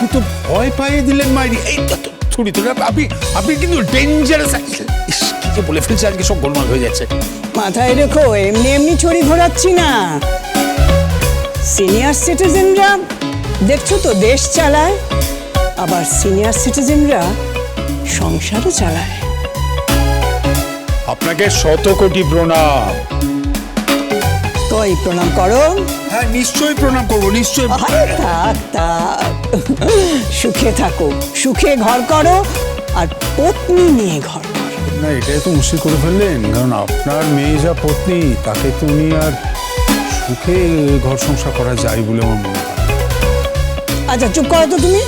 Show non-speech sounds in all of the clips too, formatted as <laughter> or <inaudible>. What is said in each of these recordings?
আপনি তো ভয় পাইয়ে দিলেন মাইরি। এই তো তো, ছুরি তুলে আপনি আপনি কিন্তু ডেঞ্জারাস ইস কি যে বলে ফেলছে আজকে সব গোলমাল হয়ে যাচ্ছে। মাথায় রেখো এমনি এমনি ছড়ি ঘোরাচ্ছি না। সিনিয়র সিটিজেনরা দেখছ তো দেশ চালায় আবার সিনিয়র সিটিজেনরা সংসারও চালায়। আপনাকে শত কোটি প্রণাম। এই প্রণাম করো। হ্যাঁ নিশ্চয়ই প্রণাম করব নিশ্চয়ই। আরে থাক থাক। সুখে থাকো সুখে ঘর করো আর পত্নী নিয়ে ঘর না এটাই তো মুশকিল করে ফেললেন কারণ আপনার মেয়ে যা পত্নী তাকে তো উনি আর সুখে ঘর সংসার করা যায় বলে আমার মনে হয়। আচ্ছা চুপ করো তো তুমি।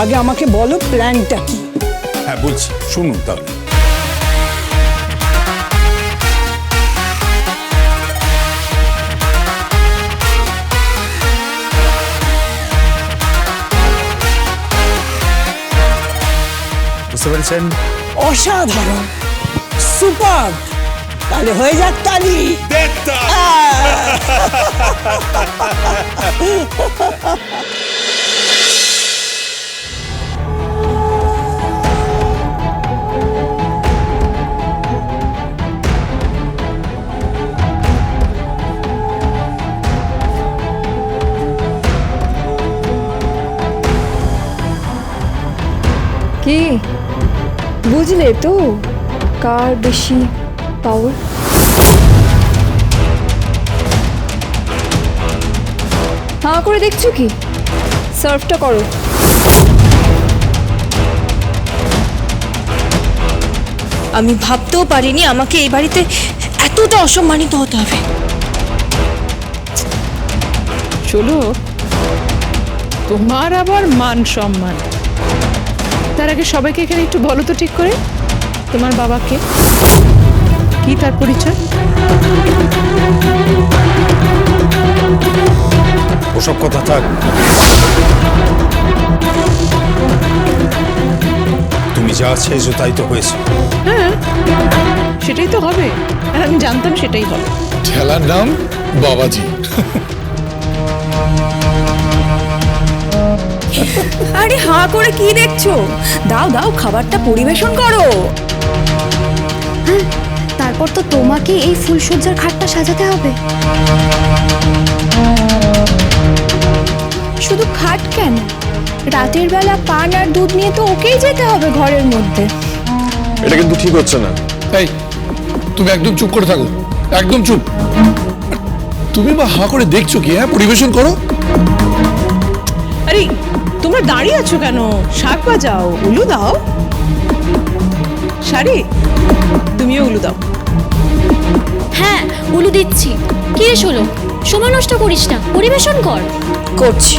আগে আমাকে বলো প্ল্যানটা কি? হ্যাঁ বলছি শুনুন তাহলে। বুঝতে পেরেছেন অসাধারণ। সুপার। তাহলে হয়ে যাক তালি। <laughs> কি? বুঝলে তো কার বেশি পাওয়ার হাঁ করে দেখছ কি? সার্ভটা করো। আমি ভাবতেও পারিনি আমাকে এই বাড়িতে এতটা অসম্মানিত হতে হবে। চলো তোমার আবার মান সম্মান। তার আগে সবাইকে এখানে একটু বলো তো ঠিক করে। তোমার বাবাকে। কি তার পরিচয়? ওসব কথা থাক। তুমি যা চেয়েছো তাই তো হয়েছে। হ্যাঁ সেটাই তো হবে। আর আমি জানতাম সেটাই হবে। ঠেলার নাম বাবাজি। আরে হাঁ করে কি দেখছ? দাও দাও খাবারটা পরিবেশন করো। তারপর তো তোমাকে এই ফুলসজ্জার খাটটা সাজাতে হবে। শুধু খাট কেন? রাতের বেলা পান আর দুধ নিয়ে তো ওকেই যেতে হবে ঘরের মধ্যে। এটা কিন্তু ঠিক হচ্ছে না। এই তুমি একদম চুপ করে থাকো। একদম চুপ। তুমি বা হাঁ করে দেখছ কি? হ্যাঁ পরিবেশন করো। আরে তোমরা দাঁড়িয়ে আছো কেন? শাক বাজাও। উলু দাও। শাড়ি? তুমিও উলু দাও। হ্যাঁ উলু দিচ্ছি। কি রে শোলো সময় নষ্ট করিস না। পরিবেশন কর। করছি।